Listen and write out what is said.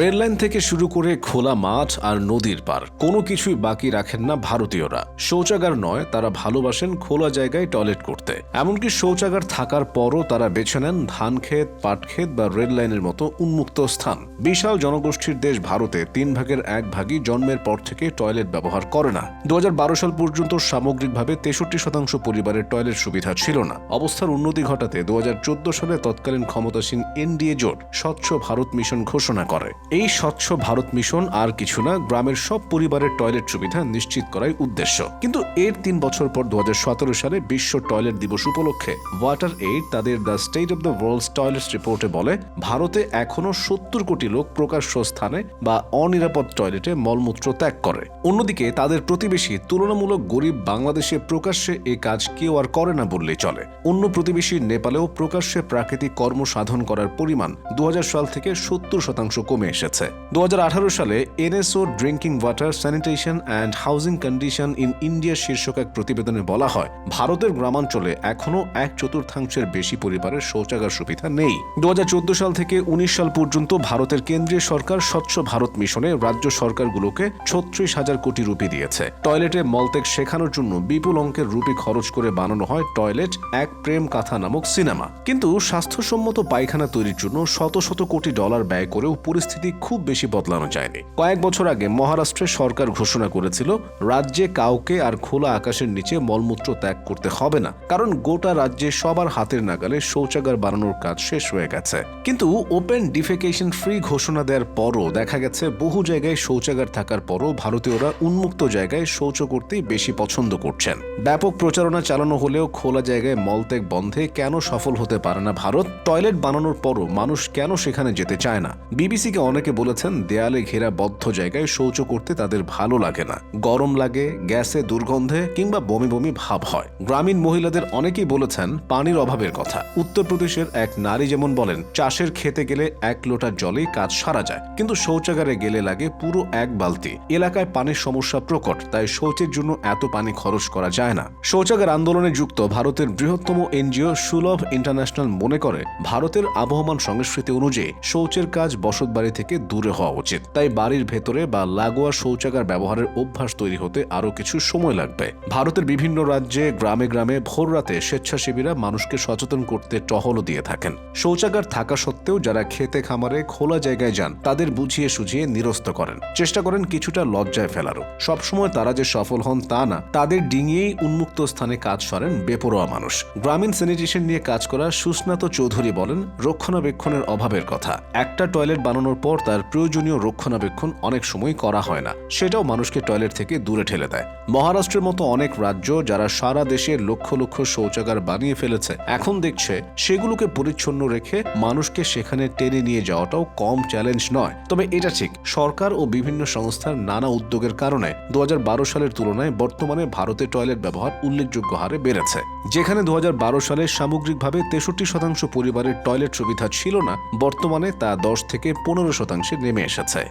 Rail line থেকে শুরু করে খোলা মাঠ আর নদীর পার, কোনো কিছুই বাকি রাখেন না ভারতীয়রা। শৌচাগার নয়, তারা ভালোবাসেন খোলা জায়গায় টয়লেট করতে। এমনকি শৌচাগার থাকার পরও তারা বেছে নেন ধান ক্ষেত, পাট ক্ষেত বা রেল লাইনের মতো উন্মুক্ত স্থান। বিশাল জনগোষ্ঠীর দেশ ভারতে তিন ভাগের এক ভাগই জন্মের পর থেকে টয়লেট ব্যবহার করে না। দু হাজার বারো সাল পর্যন্ত সামগ্রিকভাবে তেষট্টি শতাংশ পরিবারের টয়লেট সুবিধা ছিল না। অবস্থার উন্নতি ঘটাতে দু হাজার চোদ্দ সালে তৎকালীন ক্ষমতাসীন এনডিএ জোট স্বচ্ছ ভারত মিশন ঘোষণা করে। এই স্বচ্ছ ভারত মিশন আর কিছু না, গ্রামের সব পরিবারের টয়লেট সুবিধা নিশ্চিত করাই উদ্দেশ্য। কিন্তু এর তিন বছর পর দু হাজার সতেরো সালে বিশ্ব টয়লেট দিবস উপলক্ষে ওয়াটার এইড তাদের the state of the world's toilets রিপোর্টে বলে, ভারতে এখনও সত্তর কোটি লোক প্রকাশ্য স্থানে বা অনিরাপদ টয়লেটে মলমূত্র ত্যাগ করে। অন্যদিকে তাদের প্রতিবেশী তুলনামূলক গরিব বাংলাদেশে প্রকাশ্যে এ কাজ কেউ আর করে না বললেই চলে। অন্য প্রতিবেশী নেপালেও প্রকাশ্যে প্রাকৃতিক কর্ম সাধন করার পরিমাণ দু সাল থেকে সত্তর শতাংশ কমে এসেছে। দু সালে NSO drinking water, sanitation and housing condition in India শীর্ষক এক প্রতিবেদনে বলা হয়, ভারতের গ্রামাঞ্চলে এখনও এক চতুর্থাংশের বেশি পরিবারের শৌচাগার সুবিধা নেই। দু সাল থেকে উনিশ সাল পর্যন্ত ভারতের কেন্দ্রীয় সরকার স্বচ্ছ ভারত মিশনে রাজ্য সরকারগুলোকে ছত্রিশ হাজার কোটি রুপি দিয়েছে। টয়লেটে মলত্যাগ শেখানোর জন্য বিপুল অঙ্কের রুপি খরচ করে বানানো হয় টয়লেট এক প্রেম কাথা নামক সিনেমা। কিন্তু স্বাস্থ্যসম্মত পায়খানা তৈরির জন্য শত শত কোটি ডলার ব্যয় করেও পরিস্থিতি খুব বেশি বদলানো যায়নি। কয়েক বছর আগে মহারাষ্ট্রে সরকার ঘোষণা করেছিল, রাজ্যে কাউকে আর খোলা আকাশের নিচে মলমূত্র ত্যাগ করতে হবে না, কারণ গোটা রাজ্যে সবার হাতের নাগালে শৌচাগার বানানোর কাজ শেষ হয়ে গেছে। কিন্তু ওপেন ডিফেকেশন ফ্রি ঘোষণা দেওয়ার পরও দেখা গেছে, বহু জায়গায় শৌচাগার থাকার পরও ভারতীয়রা উন্মুক্ত জায়গায় শৌচ করতেই বেশি পছন্দ করছেন। ব্যাপক প্রচারণা চালানো হলেও খোলা জায়গায় মলত্যাগ বন্ধে কেন সফল হতে পারে না ভারত? টয়লেট বানানোর পরও মানুষ কেন সেখানে যেতে চায় না? বিবিসিকে অনেকে বলেছেন দেয়ালে ঘেরা বদ্ধ জায়গায় শৌচ করতে তাদের ভালো লাগে না। গরম লাগে, গ্যাসে দুর্গন্ধে কিংবা বমি বমি ভাব হয়। গ্রামীণ মহিলাদের অনেকেই বলেছেন পানির অভাবের কথা। উত্তরপ্রদেশের এক নারী যেমন বলেন, চাষের খেতে গেলে এক লোটা জলেই কাজ সারা যায়, কিন্তু শৌচাগারে গেলে লাগে পুরো এক বালতি। এলাকায় পানির সমস্যা প্রকট, তাই শৌচের জন্য এত পানি খরচ করা যায় না। শৌচাগার আন্দোলনে যুক্ত ভারতের বৃহত্তম এনজিও সুলভ ইন্টারন্যাশনাল মনে করে, ভারতের আবহমান সংস্কৃতি অনুযায়ী শৌচের কাজ বসতবাড়ি থেকে দূরে হওয়া উচিত। তাই বাড়ির ভেতরে বা লাগোয়া শৌচাগার ব্যবহারের অভ্যাস তৈরি হতে আরও কিছু সময় লাগবে। ভারতের বিভিন্ন রাজ্যে গ্রামে গ্রামে ভোর রাতে স্বেচ্ছাসেবীরা মানুষকে সচেতন করতে টহলও দিয়ে থাকেন। শৌচাগার থাকা সত্ত্বেও যারা খেতে খামারে খোলা জায়গায় যান, তাদের বুঝিয়ে সুঝিয়ে নিরস্ত করেন। চেষ্টা করেন কিছুটা লজ্জায় ফেলারও। সবসময় তারা যে সফল হন তা না, তাদের ডিঙিয়েই উন্মুক্ত স্থানে কাজ সরেন বেপরোয়া মানুষ। গ্রামীণ স্যানিটেশন নিয়ে কাজ করা সুস্নাত চৌধুরী বলেন, রক্ষণাবেক্ষণের অভাবের কথা। একটা টয়লেট বানানোর পর তার প্রয়োজনীয় রক্ষণাবেক্ষণ অনেক সময় করা হয় না। সেটাও মানুষকে টয়লেট থেকে দূরে ঠেলে দেয়। মহারাষ্ট্রের মতো অনেক রাজ্য যারা সারা দেশে লক্ষ লক্ষ শৌচাগার বানিয়ে ফেলেছে, এখন দেখছে সেগুলোকে পরিচ্ছন্ন রেখে মানুষকে সেখানে টেনে নিয়ে যাওয়াটাও কম চ্যালেঞ্জ নয়। তবে এটা ঠিক, সরকার ও বিভিন্ন সংস্থার নানা উদ্যোগের কারণে দু হাজার বারো সালের তুলনায় বর্তমানে ভারতে টয়লেট ব্যবহার উল্লেখযোগ্য হারে বেড়েছে। যেখানে দু হাজার বারো সালে সামগ্রিকভাবে তেষট্টি শতাংশ পরিবারের টয়লেট সুবিধা ছিল না, বর্তমানে তা দশ থেকে পনেরো শতাংশে নেমে এসেছে।